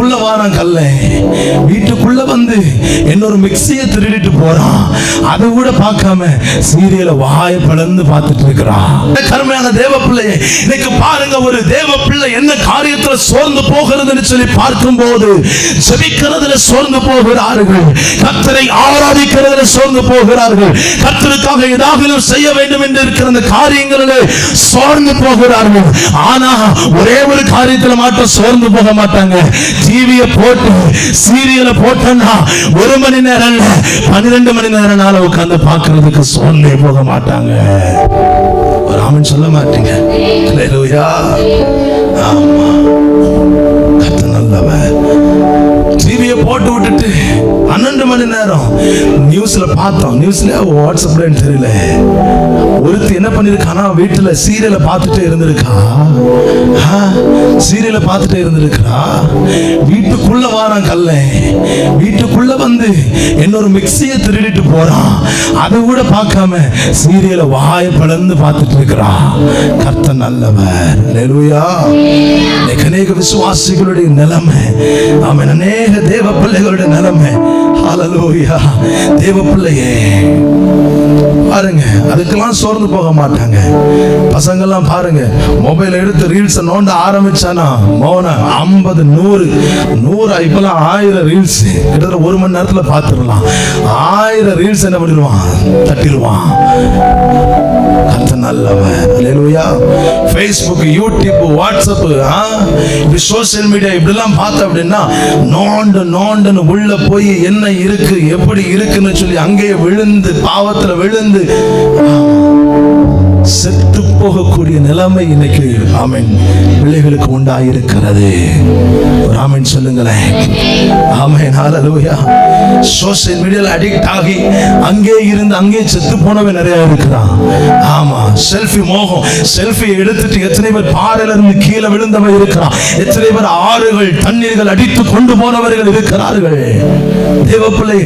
வீட்டுக்குள்ள வாரான் கல்ல. வீட்டுக்குள்ள வந்து இன்னொரு மிக்சியை திருடிட்டு போறான். அதை கூட பார்க்காம சீரியலை வாய பிளந்து பார்த்துட்டு இருக்கிறான் கருமையான தேவ பிள்ளையை இன்னைக்கு பாருங்க ஒரு தேவ பிள்ளை என்ன காரியத்துல சோர்ந்து போகிறதுன்னு சொல்லி பார்க்கும்போது செபிக்கிறதுல சோர்ந்து போகிறார்கள். கத்தரை ஆராதிக்கிறதுல சோர்ந்து போகிறார்கள். கத்தருக்காக ஏதாவது செய்ய வேண்டும் என்று இருக்கிற அந்த காரியங்களில் சோர்ந்து போகிறார்கள். ஆனா ஒரே ஒரு காரியத்துல மாட்டம் சோர்ந்து போக மாட்டாங்க. டிவியை போட்டு சீரியலை போட்டோம்னா ஒரு மணி நேரம் இல்ல பன்னிரெண்டு மணி நேரம் நாள உட்கார்ந்து பார்க்கறதுக்கு சோர்ந்தே போக மாட்டாங்க. ஒரு ஆமன் சொல்ல மாட்டீங்க. ஆமா. பன்னெண்டு மணி நேரம். நியூஸ்ல பார்த்தோம். நியூஸ்ல வாட்ஸ்அப்ல தெரியல. ஒருத்தர் என்ன பண்ணிருக்கானா வீட்டுல சீரியலை பார்த்துட்டே இருந்திருக்கா? சீரியலை பார்த்துட்டே இருந்திருக்கா? வீட்டுக்குள்ள வாரான் கல்ல. வீட்டுக்குள்ள வந்து இன்னொரு மிக்சியை திருடிட்டு போறான். அதை கூட பார்க்காம சீரியலை வாய பிளந்து பார்த்துட்டு இருக்கிறா. கர்த்த நல்லவர். அல்லேலூயா அநேக விசுவாசிகளுடைய நிலைமை. அவன் அநேக தேவ பிள்ளைகளுடைய நிலைமை. ஹலலோயா தேவ பிள்ளையே பாருங்க. அதுக்கெல்லாம் சோர்ந்து போக மாட்டாங்க. பசங்கெல்லாம் பாருங்க. மொபைல் எடுத்து ரீல்ஸ் நோண்ட ஆரம்பிச்சானா? மௌன ஐம்பது நூறு நூறு இப்பெல்லாம் ஆயிரம் ரீல்ஸ் கிட்டத்தட்ட ஒரு மணி நேரத்துல பார்த்துடலாம் ஆயிரம் ரீல்ஸ் என்ன பண்ணிடுவான்? தட்டிடுவான். அந்த நல்லவன். அல்லேலூயா ஃபேஸ்புக் யூடியூப் வாட்ஸ்அப் இப்படி சோஷியல் மீடியா இப்படிலாம் பார்த்த அப்படின்னா நோண்டு நோண்டுன்னு உள்ள போய் என்ன இருக்கு எப்படி இருக்குன்னு சொல்லி அங்கேயே விழுந்து பாவத்தில் விழுந்து வந்து செத்து போகக்கூடிய நிலைமை இன்னைக்கு ஆமென் பிள்ளைகளுக்கு உண்டாயிருக்கிறது. ஒரு ஆமென் சொல்லுங்களேன். ஆமென் ஹalleluya. சோஷியல் மீடியால அடிக்ட் ஆகி அங்கே இருந்து அங்கே செத்து போனவன் நிறைய இருக்கிறான். ஆமா செல்ஃபி மோகம். செல்ஃபி எடுத்துட்டு எத்தனை பேர் பாறையில இருந்து கீழே விழுந்தவன் இருக்கிறான். எத்தனை பேர் ஆறுகள் தண்ணீர்கள் அடித்து கொண்டு போனவர்கள் இருக்கிறார்கள். தேவப்பிள்ளை